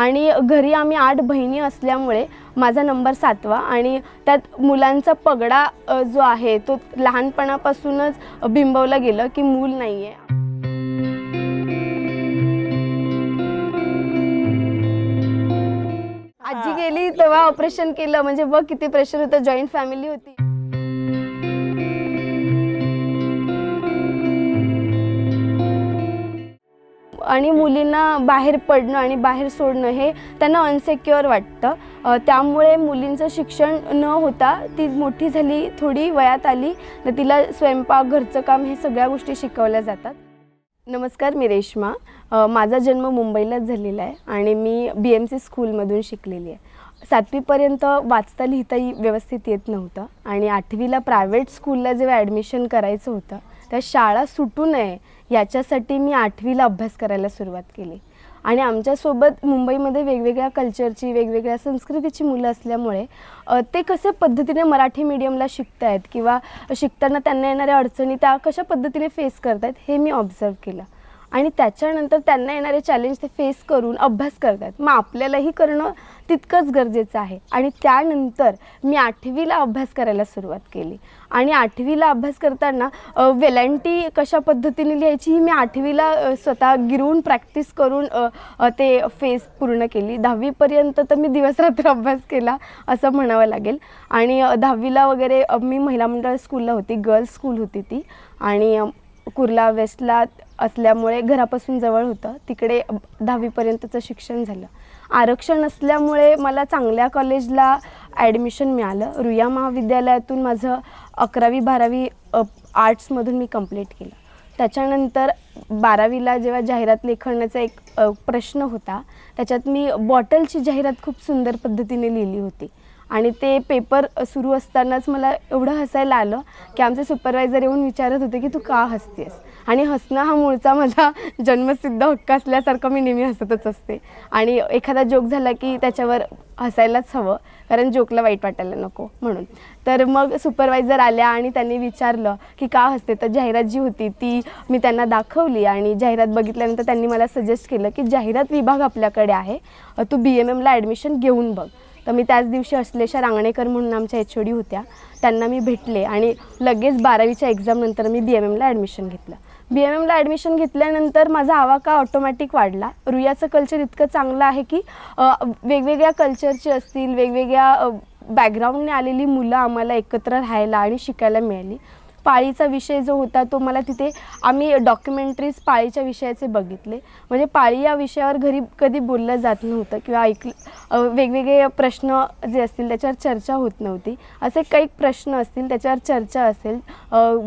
आणि घरी आम्ही आठ बहिणी असल्यामुळे माझा नंबर सातवा आणि त्यात मुलांचा पगडा जो आहे तो लहानपणापासूनच बिंबवला गेलं की मूल नाही आहे आजी गेली तेव्हा ऑपरेशन केलं म्हणजे बघ किती प्रेशर होतं. जॉईंट फॅमिली होती. आणि मुलींना बाहेर पडणं आणि बाहेर सोडणं हे त्यांना अनसेक्युअर वाटतं. त्यामुळे मुलींचं शिक्षण न होता ती मोठी झाली थोडी वयात आली तर तिला स्वयंपाक घरचं काम हे सगळ्या गोष्टी शिकवल्या जातात. नमस्कार मी रेश्मा. माझा जन्म मुंबईलाच झालेला आहे आणि मी बी एम सी स्कूलमधून शिकलेली आहे. सातवीपर्यंत वाचता लिहिताही व्यवस्थित येत नव्हतं आणि आठवीला प्रायव्हेट स्कूलला जेव्हा ॲडमिशन करायचं होतं त्या शाळा सुटू नये याच्यासाठी मी आठवीला अभ्यास करायला सुरुवात केली. आणि आमच्यासोबत मुंबईमध्ये वेगवेगळ्या कल्चरची वेगवेगळ्या संस्कृतीची मुलं असल्यामुळे ते कसे पद्धतीने मराठी मीडियमला आहेत किंवा शिकताना त्यांना येणाऱ्या अडचणी त्या कशा पद्धतीने फेस करतायत हे मी ऑब्झर्व केलं. आणि त्याच्यानंतर त्यांना येणारे चॅलेंज ते फेस करून अभ्यास करतात मग आपल्यालाही करणं तितकंच गरजेचं आहे. आणि त्यानंतर मी आठवीला अभ्यास करायला सुरुवात केली. आणि आठवीला अभ्यास करताना वेलांटी कशा पद्धतीने लिहायची ही मी आठवीला स्वतः गिरवून प्रॅक्टिस करून ते फेस पूर्ण केली. दहावीपर्यंत तर मी दिवसरात्र अभ्यास केला असं म्हणावं लागेल. आणि दहावीला वगैरे मी महिला मंडळ स्कूलला होती गर्ल्स स्कूल होती ती. आणि कुर्ला वेस्टला असल्यामुळे घरापासून जवळ होतं. तिकडे दहावीपर्यंतचं शिक्षण झालं. आरक्षण असल्यामुळे मला चांगल्या कॉलेजला ॲडमिशन मिळालं. रुया महाविद्यालयातून माझं अकरावी बारावी आर्ट्समधून मी कंप्लीट केलं. त्याच्यानंतर बारावीला जेव्हा जाहिरात लेखनाचा एक प्रश्न होता त्याच्यात मी बॉटलची जाहिरात खूप सुंदर पद्धतीने लिहिली होती. आणि ते पेपर सुरू असतानाच मला एवढं हसायला आलं की आमचे सुपरवायझर येऊन विचारत होते की तू का हसतेस? आणि हसणं हा मूळचा माझा जन्मसिद्ध हक्क असल्यासारखं मी नेहमी हसतच असते. आणि एखादा जोक झाला की त्याच्यावर हसायलाच हवं कारण जोकला वाईट वाटायला नको म्हणून. तर मग सुपरवायझर आल्या आणि त्यांनी विचारलं की का हसते? तर जाहिरात जी होती ती मी त्यांना दाखवली आणि जाहिरात बघितल्यानंतर त्यांनी मला सजेस्ट केलं की जाहिरात विभाग आपल्याकडे आहे तू बी एम एमला ॲडमिशन घेऊन बघ. तर मी त्याच दिवशी अश्लेषा रांगणेकर म्हणून आमच्या एच ओ डी होत्या. त्यांना मी भेटले आणि लगेच बारावीच्या एक्झामनंतर मी बी एम एमला ॲडमिशन घेतलं. बी एम एमला ॲडमिशन घेतल्यानंतर माझा आवाका ऑटोमॅटिक वाढला. रुयाचं कल्चर इतकं चांगलं आहे की वेगवेगळ्या कल्चरची असतील वेगवेगळ्या बॅकग्राऊंडने आलेली मुलं आम्हाला एकत्र राहायला आणि शिकायला मिळाली. पाळीचा विषय जो होता तो मला तिथे आम्ही डॉक्युमेंटरीज पाळीच्या विषयाचे बघितले. म्हणजे पाळी या विषयावर घरी कधी बोललं जात नव्हतं किंवा ऐकलं वेगवेगळे प्रश्न जे असतील त्याच्यावर चर्चा होत नव्हती. असे काही प्रश्न असतील त्याच्यावर चर्चा असेल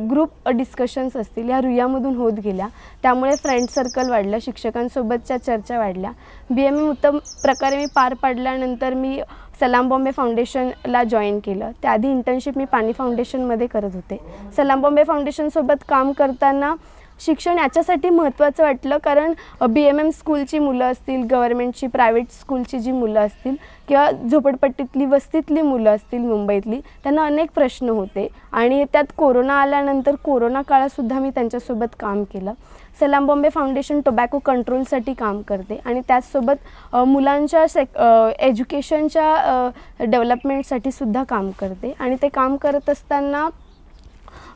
ग्रुप डिस्कशन्स असतील या रुयामधून होत गेल्या. त्यामुळे फ्रेंड सर्कल वाढलं शिक्षकांसोबतच्या चर्चा वाढल्या. बी एम एम उत्तम प्रकारे मी पार पाडल्यानंतर मी सलाम बॉम्बे फाउंडेशनला जॉईन केलं. त्याआधी इंटर्नशिप मी पाणी फाउंडेशनमध्ये करत होते. सलाम बॉम्बे फाउंडेशनसोबत काम करताना शिक्षण याच्यासाठी महत्त्वाचं वाटलं कारण बी एम एम स्कूलची मुलं असतील गव्हर्मेंटची प्रायव्हेट स्कूलची जी मुलं असतील किंवा झोपडपट्टीतली वस्तीतली मुलं असतील मुंबईतली त्यांना अनेक प्रश्न होते. आणि त्यात कोरोना आल्यानंतर कोरोना काळातसुद्धा मी त्यांच्यासोबत काम केलं. सलाम बॉम्बे फाउंडेशन टोबॅको कंट्रोलसाठी काम करते आणि त्याचसोबत मुलांच्या सेक एज्युकेशनच्या डेव्हलपमेंटसाठी सुद्धा काम करते आणि ते काम करत असताना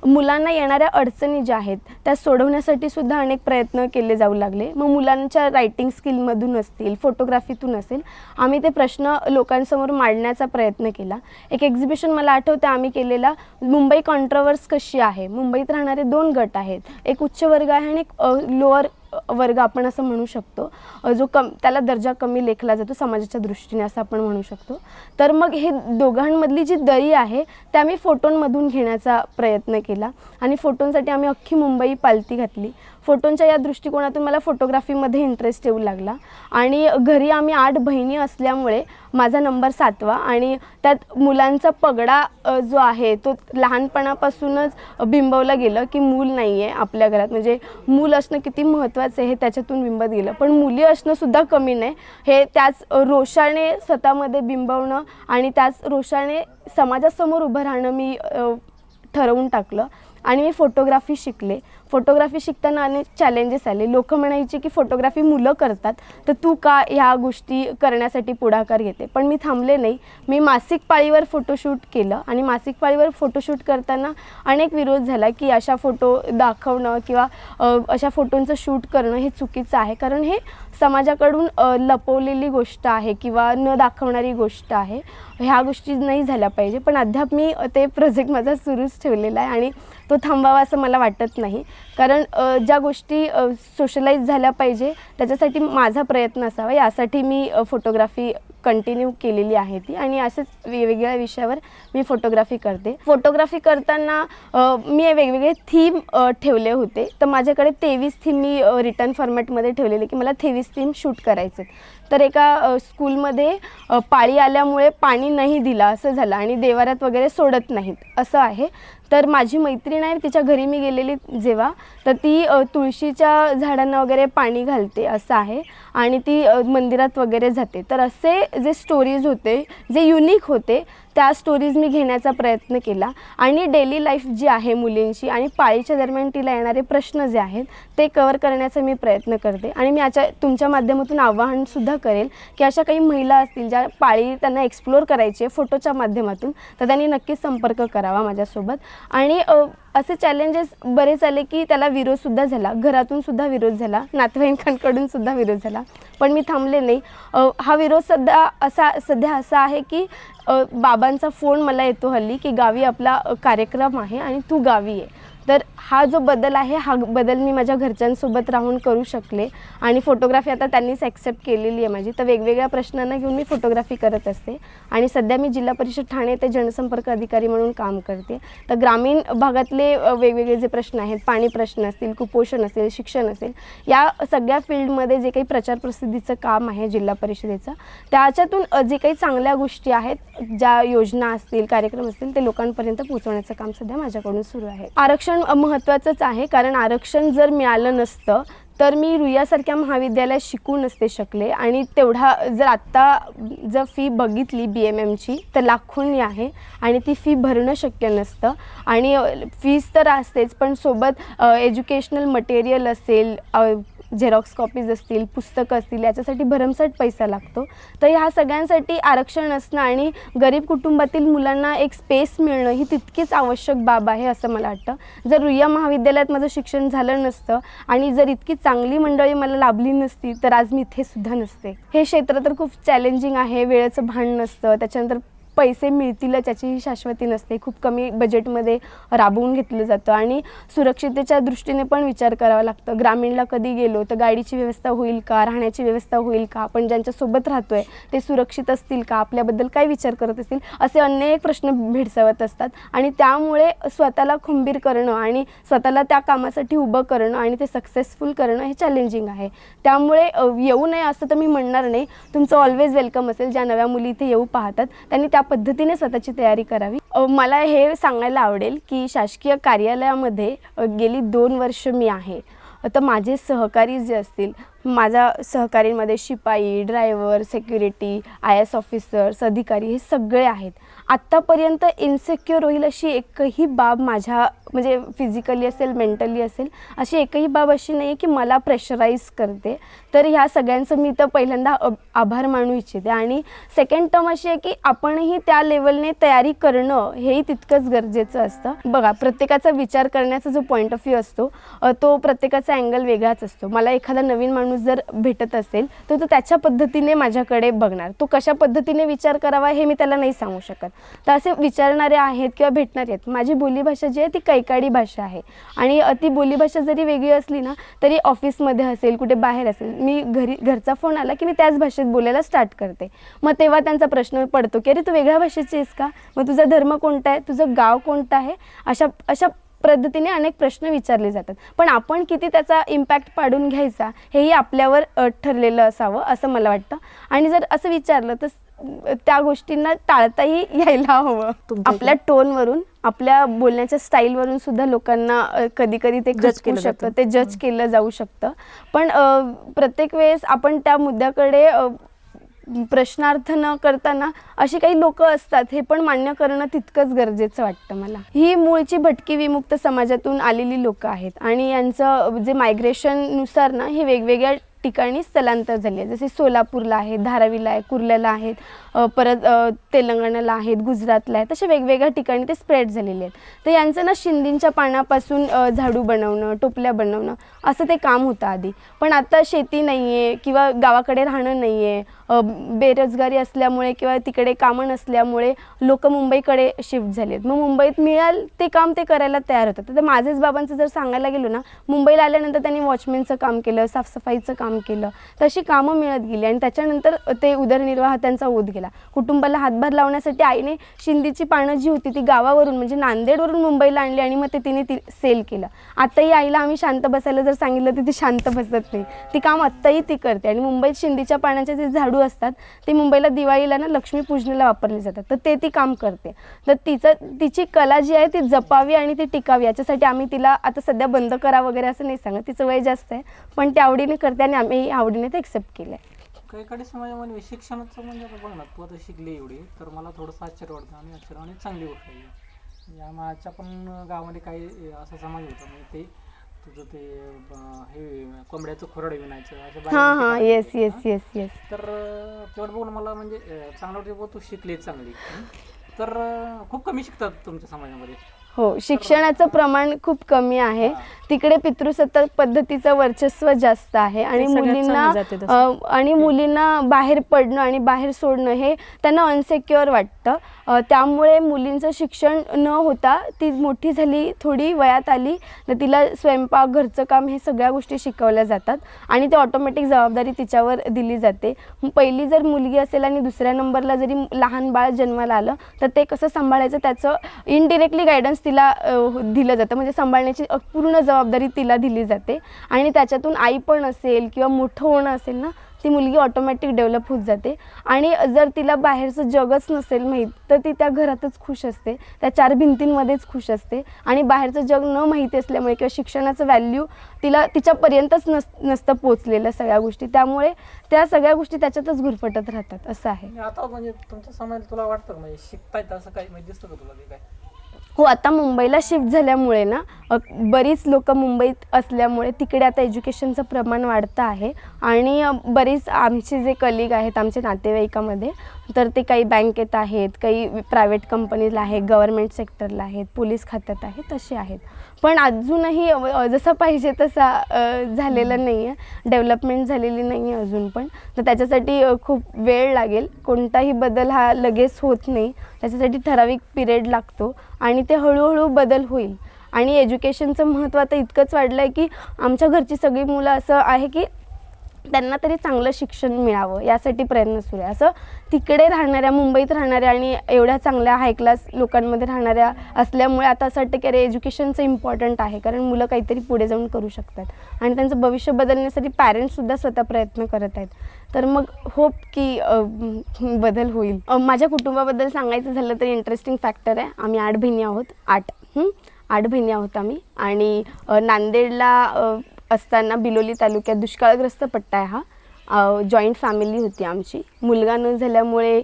मुलांना येणाऱ्या अडचणी ज्या आहेत त्या सोडवण्यासाठी सुद्धा अनेक प्रयत्न केले जाऊ लागले. मग मुलांच्या रायटिंग स्किलमधून असतील फोटोग्राफीतून असेल आम्ही ते प्रश्न लोकांसमोर मांडण्याचा प्रयत्न केला. एक एक्झिबिशन मला आठवतं आम्ही केलेला मुंबई कॉन्ट्रवर्स कशी आहे? मुंबईत राहणारे दोन गट आहेत. एक उच्च वर्ग आहे आणि एक लोअर वर्ग आपण असं म्हणू शकतो. जो कम त्याला दर्जा कमी लेखला जातो समाजाच्या दृष्टीने असं आपण म्हणू शकतो. तर मग हे दोघांमधली जी दरी आहे त्या आम्ही फोटोंमधून घेण्याचा प्रयत्न केला. आणि फोटोंसाठी आम्ही अख्खी मुंबई पालती घातली. फोटोंच्या या दृष्टिकोनातून मला फोटोग्राफीमध्ये इंटरेस्ट येऊ लागला. आणि घरी आम्ही आठ बहिणी असल्यामुळे माझा नंबर सातवा आणि त्यात मुलांचा पगडा जो आहे तो लहानपणापासूनच बिंबवला गेलं की मूल नाही आहे आपल्या घरात. म्हणजे मूल असणं किती महत्त्वाचं आहे हे त्याच्यातून बिंबत गेलं. पण मुली असणंसुद्धा कमी नाही. हे त्याच रोषाने स्वतःमध्ये बिंबवणं आणि त्याच रोषाने समाजासमोर उभं राहणं मी ठरवून टाकलं आणि मी फोटोग्राफी शिकले. फोटोग्राफी शिकताना अनेक चॅलेंजेस आले. लोक म्हणायचे की फोटोग्राफी मुलं करतात तर तू का ह्या गोष्टी करण्यासाठी पुढाकार घेते? पण मी थांबले नाही. मी मासिक पाळीवर फोटोशूट केलं आणि मासिक पाळीवर फोटोशूट करताना अनेक विरोध झाला की अशा फोटो दाखवणं किंवा अशा फोटोंचं शूट करणं हे चुकीचं आहे. कारण हे समाजाकडून लपवलेली गोष्ट आहे किंवा न दाखवणारी गोष्ट आहे. ह्या गोष्टी नाही झाल्या पाहिजे. पण अद्याप मी ते प्रोजेक्ट माझा सुरूच ठेवलेला आहे आणि तो थांबावा असं मला वाटत नाही. कारण ज्या गोष्टी सोशलाईज झाल्या पाहिजे त्याच्यासाठी माझा प्रयत्न असावा. यासाठी मी फोटोग्राफी कंटिन्यू केलेली आहे ती आणि असेच वेगवेगळ्या विषयावर मी फोटोग्राफी करते. फोटोग्राफी करताना मी वेगवेगळे थीम ठेवले होते. तर माझ्याकडे तेवीस थीम मी रिटर्न फॉर्मॅटमध्ये ठेवलेले की मला तेवीस थीम शूट करायचे तर एका स्कूलमध्ये पाळी आल्यामुळे पाणी नाही दिलं असं झालं आणि देवाऱ्यात वगैरे सोडत नाहीत असं आहे. तर माझी मैत्रीण आहे तिच्या घरी मी गेलेली जेव्हा तर ती तुळशीच्या झाडांना वगैरे पाणी घालते असं आहे. आणि ती मंदिरात वगैरे जाते. तर असे जे स्टोरीज होते जे युनिक होते त्या स्टोरीज मी घेण्याचा प्रयत्न केला. आणि डेली लाईफ जी आहे मुलींची आणि पाळीच्या दरम्यान तिला येणारे प्रश्न जे आहेत ते कवर करण्याचा मी प्रयत्न करते. आणि मी याच्या तुमच्या माध्यमातून आवाहनसुद्धा करेल की अशा काही महिला असतील ज्या पाळी त्यांना एक्सप्लोअर करायची आहे फोटोच्या माध्यमातून तर त्यांनी नक्कीच संपर्क करावा माझ्यासोबत. आणि असे चॅलेंजेस बरेच आले की त्याला विरोधसुद्धा झाला. घरातून सुद्धा विरोध झाला. नातेवाईकांकडून सुद्धा विरोध झाला. पण मी थांबले नाही. हा विरोध सध्या असा सध्या असा आहे की बाबांचा फोन मला येतो हल्ली की गावी आपला कार्यक्रम आहे आणि तू गावी आहे तर हा जो बदल आहे हा बदल मी माझ्या घरच्यांसोबत राहून करू शकले. आणि फोटोग्राफी आता त्यांनीच ॲक्सेप्ट केलेली आहे माझी. तर वेगवेगळ्या प्रश्नांना घेऊन मी फोटोग्राफी करत असते. आणि सध्या मी जिल्हा परिषद ठाणे ते जनसंपर्क अधिकारी म्हणून काम करते. तर ग्रामीण भागातले वेगवेगळे जे प्रश्न आहेत पाणी प्रश्न असतील कुपोषण असेल शिक्षण असेल या सगळ्या फील्डमध्ये जे काही प्रचार प्रसिद्धीचं काम आहे जिल्हा परिषदेचं त्याच्यातून जे काही चांगल्या गोष्टी आहेत ज्या योजना असतील कार्यक्रम असतील ते लोकांपर्यंत पोहोचवण्याचं काम सध्या माझ्याकडून सुरू आहे. आरक्षण आरक्षण महत्त्वाचंच आहे. कारण आरक्षण जर मिळालं नसतं तर मी रुईयासारख्या महाविद्यालयात शिकू नसते शकले. आणि तेवढा जर आत्ता जर फी बघितली बी एम एमची तर लाखोंनी आहे. आणि ती फी भरणं शक्य नसतं. आणि फीज तर असतेच पण सोबत एज्युकेशनल मटेरियल असेल झेरॉक्स कॉपीज असतील पुस्तकं असतील याच्यासाठी भरमसाठ पैसा लागतो. तर ह्या सगळ्यांसाठी आरक्षण असणं आणि गरीब कुटुंबातील मुलांना एक स्पेस मिळणं ही तितकीच आवश्यक बाब आहे असं मला वाटतं. जर रुईया महाविद्यालयात माझं शिक्षण झालं नसतं आणि जर इतकी चांगली मंडळी मला लाभली नसती तर आज मी इथे सुद्धा नसते. हे क्षेत्र तर खूप चॅलेंजिंग आहे वेळेचं भान नसतं त्याच्यानंतर पैसे मिळतीलच याचीही शाश्वती नसते. खूप कमी बजेटमध्ये राबवून घेतलं जातं आणि सुरक्षितेच्या दृष्टीने पण विचार करावा लागतं. ग्रामीणला कधी गेलो तर गाडीची व्यवस्था होईल का? राहण्याची व्यवस्था होईल का? आपण ज्यांच्यासोबत राहतो आहे ते सुरक्षित असतील का? आपल्याबद्दल काय विचार करत असतील? असे अनेक प्रश्न भेडसावत असतात. आणि त्यामुळे स्वतःला खंबीर करणं आणि स्वतःला त्या कामासाठी उभं करणं आणि ते सक्सेसफुल करणं हे चॅलेंजिंग आहे. त्यामुळे येऊ नये असं तर मी म्हणणार नाही. तुमचं ऑलवेज वेलकम असेल. ज्या नव्या मुली इथे येऊ पाहतात त्यांनी त्या पद्धतीने स्वतःची तयारी करावी. मला हे सांगायला आवडेल की शासकीय कार्यालयामध्ये गेली दोन वर्ष मी आहे. तर माझे सहकारी जे असतील माझ्या सहकारींमध्ये शिपाई driver security I S officers अधिकारी हे सगळे आहेत. आत्तापर्यंत इन्सेक्युअर होईल अशी एकही बाब माझ्या म्हणजे फिजिकली असेल मेंटली असेल अशी एकही बाब अशी नाही आहे की मला प्रेशराईज करते. तर ह्या सगळ्यांचं मी तर पहिल्यांदा आभार मानू इच्छिते. आणि सेकंड टर्म अशी आहे की आपणही त्या लेवलने तयारी करणं हेही तितकंच गरजेचं असतं. बघा प्रत्येकाचा विचार करण्याचा जो पॉईंट ऑफ व्ह्यू असतो तो प्रत्येकाचा अँगल वेगळाच असतो. मला एखादा नवीन माणूस जर भेटत असेल तर तो त्याच्या पद्धतीने माझ्याकडे बघणार. तो कशा पद्धतीने विचार करावा हे मी त्याला नाही सांगू शकत. तर असे विचारणारे आहेत किंवा भेटणारे आहेत. माझी बोलीभाषा जी आहे ती कैकाडी भाषा आहे. आणि ती बोलीभाषा जरी वेगळी असली ना तरी ऑफिसमध्ये असेल कुठे बाहेर असेल मी घरी घरचा फोन आला की मी त्याच भाषेत बोलायला स्टार्ट करते. मग तेव्हा त्यांचा प्रश्न पडतो की अरे तू वेगळ्या भाषेची आहेस का? मग तुझा धर्म कोणता आहे? तुझं गाव कोणतं आहे? अशा अशा पद्धतीने अनेक प्रश्न विचारले जातात. पण आपण किती त्याचा इम्पॅक्ट पाडून घ्यायचा हेही आपल्यावर ठरलेलं असावं असं मला वाटतं. आणि जर असं विचारलं तर त्या गोष्टींना टाळताही यायला हवं. आपल्या टोनवरून आपल्या बोलण्याच्या स्टाईलवरून सुद्धा लोकांना कधी कधी ते खचकू केलं शकतं. ते जज केलं जाऊ शकतं. पण प्रत्येक वेळेस आपण त्या मुद्द्याकडे प्रश्नार्थ न करताना अशी काही लोक असतात हे पण मान्य करणं तितकंच गरजेचं वाटतं मला. ही मूळची भटकी विमुक्त समाजातून आलेली लोक आहेत. आणि यांचं जे मायग्रेशननुसार ना हे वेगवेगळ्या ठिकाणी स्थलांतर झाले आहे जसे सोलापूरला आहे धारावीला आहे कुर्ल्याला आहेत परत तेलंगणाला आहेत गुजरातला आहे तसे वेगवेगळ्या ठिकाणी ते स्प्रेड झालेले आहेत. तर यांचं ना शिंदींच्या पानापासून झाडू बनवणं टोपल्या बनवणं असं ते काम होतं आधी. पण आता शेती नाही आहे किंवा गावाकडे राहणं नाही आहे बेरोजगारी असल्यामुळे किंवा तिकडे कामं नसल्यामुळे लोक मुंबईकडे शिफ्ट झाले आहेत. मग मुंबईत मिळाल ते काम ते करायला तयार होतात. तर माझेच बाबांचं जर सांगायला गेलो ना मुंबईला आल्यानंतर त्यांनी वॉचमॅनचं काम केलं साफसफाईचं काम केलं. तशी कामं मिळत गेली आणि त्याच्यानंतर ते उदरनिर्वाह त्यांचा होत गेला. कुटुंबाला हातभार लावण्यासाठी आईने शिंदीची पानं जी होती ती गावावरून म्हणजे नांदेडवरून मुंबईला आणली आणि मग ते तिने ती सेल केलं. आत्ताही आईला आम्ही शांत बसायला जर सांगितलं तर ती शांत बसत नाही. ती काम आत्ताही ती करते आणि मुंबईत शिंदीच्या पाण्याचे जे झाडू असतात ते मुंबईला दिवाळीला ना लक्ष्मीपूजनाला वापरले जातात. तर ते ती काम करते. तर तिचं तिची कला जी आहे ती जपावी आणि ती टिकावी. याच्यासाठी आम्ही तिला आता सध्या बंद करा वगैरे असं नाही सांगत. तिचं वय जास्त आहे पण त्या आवडीने करते आणि आम्ही आवडीने ते एक्सेप्ट केलं आहे काही काही समाजामध्ये शिक्षणाचं म्हणजे आता बघ ना तू आता शिकली एवढी तर मला थोडंसं आश्चर्य वाटतं आणि आश्चर्य चांगली गोष्ट आहे. या माझ्या पण गावामध्ये काही असा समाज होता म्हणजे ते तुझं ते हे कोंबड्याचं खोरड विणायचं असं बाहेर हां हां. येस येस येस येस तर तेवढं बघून मला म्हणजे अं, चांगलं वाटतं बुवा तू शिकली चांगली. तर अं, खूप कमी शिकतात तुमच्या समाजामध्ये. हो शिक्षणाचं प्रमाण खूप कमी आहे. तिकडे पितृसत्ताक पद्धतीचं वर्चस्व जास्त आहे आणि मुलींना आणि मुलींना बाहेर पडणं आणि बाहेर सोडणं हे त्यांना अनसेक्युअर वाटतं. त्यामुळे मुलींचं शिक्षण न होता ती मोठी झाली थोडी वयात आली तर तिला स्वयंपाक घरचं काम हे सगळ्या गोष्टी शिकवल्या जातात आणि ते ऑटोमॅटिक जबाबदारी तिच्यावर दिली जाते. पहिली जर मुलगी असेल आणि दुसऱ्या नंबरला जरी लहान बाळ जन्माला आलं तर ते कसं सांभाळायचं त्याचं इनडिरेक्टली गायडन्स तिला दिलं जातं. म्हणजे सांभाळण्याची पूर्ण जबाबदारी जबाबदारी तिला दिली जाते. आणि त्याच्यातून आई पण असेल किंवा मोठं होणं असेल ना ती मुलगी ऑटोमॅटिक डेव्हलप होत जाते. आणि जर तिला बाहेरचं जगच नसेल माहीत तर ती त्या घरातच खुश असते. त्या चार भिंतींमध्येच खुश असते. आणि बाहेरचं जग न माहिती असल्यामुळे किंवा शिक्षणाचं व्हॅल्यू तिला तिच्यापर्यंतच नस नसतं पोचलेलं सगळ्या गोष्टी. त्यामुळे त्या सगळ्या गोष्टी त्याच्यातच घुरफटत राहतात. असं आहे. आता म्हणजे तुमच्या समाजात तुला वाटतं म्हणजे शिकतायत असं काही म्हणजे दिसतं का तुला काय हो आता मुंबईला शिफ्ट झाल्यामुळे ना बरीच लोक मुंबईत असल्यामुळे तिकडे आता एज्युकेशनचं प्रमाण वाढतं आहे. आणि बरीच आमचे जे कलिग आहेत आमच्या नातेवाईकामध्ये तर ते काही बँकेत आहेत काही प्रायव्हेट कंपनीला आहेत गव्हर्मेंट सेक्टरला आहेत पोलीस खात्यात आहेत तसे आहेत. पण अजूनही जसं पाहिजे तसा झालेला झालेलं नाही आहे डेव्हलपमेंट झालेली नाही आहे अजून पण. तर त्याच्यासाठी खूप वेळ लागेल. कोणताही बदल हा लगेच होत नाही. त्याच्यासाठी ठराविक पिरियड लागतो आणि ते हळूहळू बदल होईल. आणि एज्युकेशनचं महत्त्व आता इतकंच वाढलं आहे की आमच्या घरची सगळी मुलं असं आहे की त्यांना तरी चांगलं शिक्षण मिळावं यासाठी प्रयत्न सुरू आहे. असं तिकडे राहणाऱ्या मुंबईत राहणाऱ्या आणि एवढ्या चांगल्या हाय क्लास लोकांमध्ये राहणाऱ्या असल्यामुळे आता असं वाटतं की अरे एज्युकेशनचं इम्पॉर्टंट आहे. कारण मुलं काहीतरी पुढे जाऊन करू शकतात. आणि त्यांचं भविष्य बदलण्यासाठी पॅरेंट्ससुद्धा स्वतः प्रयत्न करत आहेत. तर मग होप की बदल होईल. माझ्या कुटुंबाबद्दल सांगायचं झालं तर इंटरेस्टिंग फॅक्टर आहे. आम्ही आठ बहिणी आहोत. आठ आठ बहिणी आहोत आम्ही. आणि नांदेडला असताना बिलोली तालुक्यात दुष्काळग्रस्त पट्टा आहे हा. जॉईंट फॅमिली होती आमची. मुलगा न झाल्यामुळे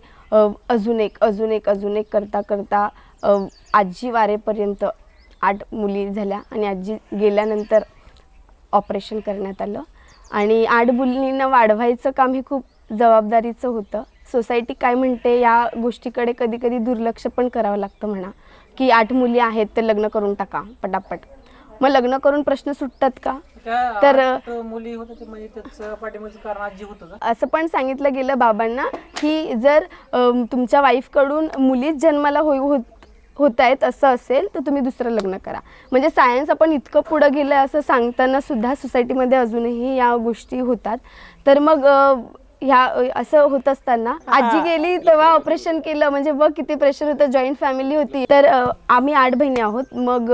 अजून एक अजून एक अजून एक करता करता आजी वारेपर्यंत आठ मुली झाल्या आणि आजी गेल्यानंतर ऑपरेशन करण्यात आलं. आणि आठ मुलींना वाढवायचं काम हे खूप जबाबदारीचं होतं. सोसायटी काय म्हणते या गोष्टीकडे कधी कधी दुर्लक्ष पण करावं लागतं म्हणा. की आठ मुली आहेत तर लग्न करून टाका पटापट. मग लग्न करून प्रश्न सुटतात का? तर- मुली म्हणजे असं पण सांगितलं गेलं बाबांना की जर तुमच्या वाईफकडून मुलीच जन्माला होई होत होत आहेत असं असेल तर तुम्ही दुसरं लग्न करा. म्हणजे सायन्स आपण इतकं पुढं गेलं असं सांगताना सुद्धा सोसायटीमध्ये अजूनही या गोष्टी होतात. तर मग ह्या असं होत असताना आजी गेली तेव्हा ऑपरेशन केलं म्हणजे बघ किती प्रेशर होतं जॉईंट फॅमिली होती. तर आम्ही आठ बहिणी आहोत. मग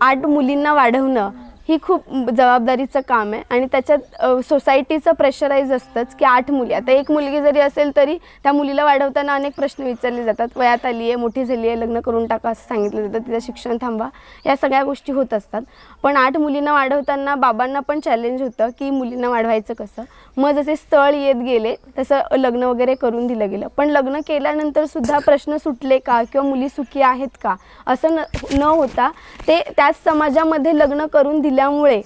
आठ मुलींना वाढवणं ही खूप जबाबदारीचं काम आहे. आणि त्याच्यात सोसायटीचं प्रेशराईज असतंच की आठ मुली. आता एक मुलगी जरी असेल तरी त्या मुलीला वाढवताना अनेक प्रश्न विचारले जातात. वयात आली आहे मोठी झाली आहे लग्न करून टाका असं सांगितलं जातं. तिचं शिक्षण थांबा. या सगळ्या गोष्टी होत असतात. पण आठ मुलींना वाढवताना बाबांना पण चॅलेंज होतं की मुलींना वाढवायचं कसं? मग जसे स्थळ येत गेले तसं लग्न वगैरे करून दिलं गेलं. पण लग्न केल्यानंतर सुद्धा प्रश्न सुटले का? किंवा मुली सुखी आहेत का? असं न न होता ते त्याच समाजामध्ये लग्न करून दिल्यामुळे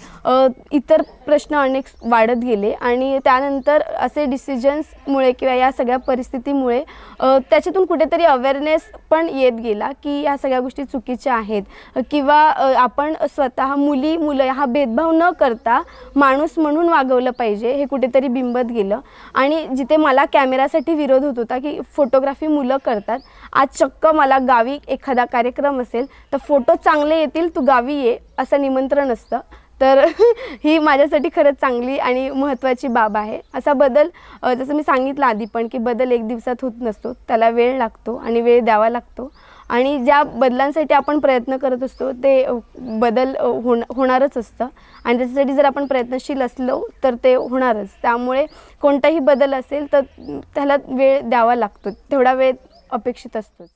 इतर प्रश्न अनेक वाढत गेले. आणि त्यानंतर असे डिसिजन्समुळे किंवा या सगळ्या परिस्थितीमुळे त्याच्यातून कुठेतरी अवेअरनेस पण येत गेला की या सगळ्या गोष्टी चुकीच्या आहेत. किंवा आपण स्वतः मुली मुलं हा भेदभाव न करता माणूस म्हणून वागवलं पाहिजे हे कुठेतरी बिंबत गेलं. आणि जिथे मला कॅमेरासाठी विरोध होत होता की फोटोग्राफी मुलं करतात आज चक्क मला गावी एखादा कार्यक्रम असेल तर फोटो चांगले येतील तू गावी ये असं निमंत्रण असतं. तर ही माझ्यासाठी खरंच चांगली आणि महत्त्वाची बाब आहे. असा बदल जसं मी सांगितलं आधी पण की बदल एक दिवसात होत नसतो. त्याला वेळ लागतो आणि वेळ द्यावा लागतो. आणि ज्या बदलांसाठी आपण प्रयत्न करत असतो ते बदल होण होणारच असतं. आणि त्याच्यासाठी जर आपण प्रयत्नशील असलो तर ते होणारच. त्यामुळे कोणताही बदल असेल तर त्याला वेळ द्यावा लागतो. तेवढा वेळ अपेक्षित असतोच.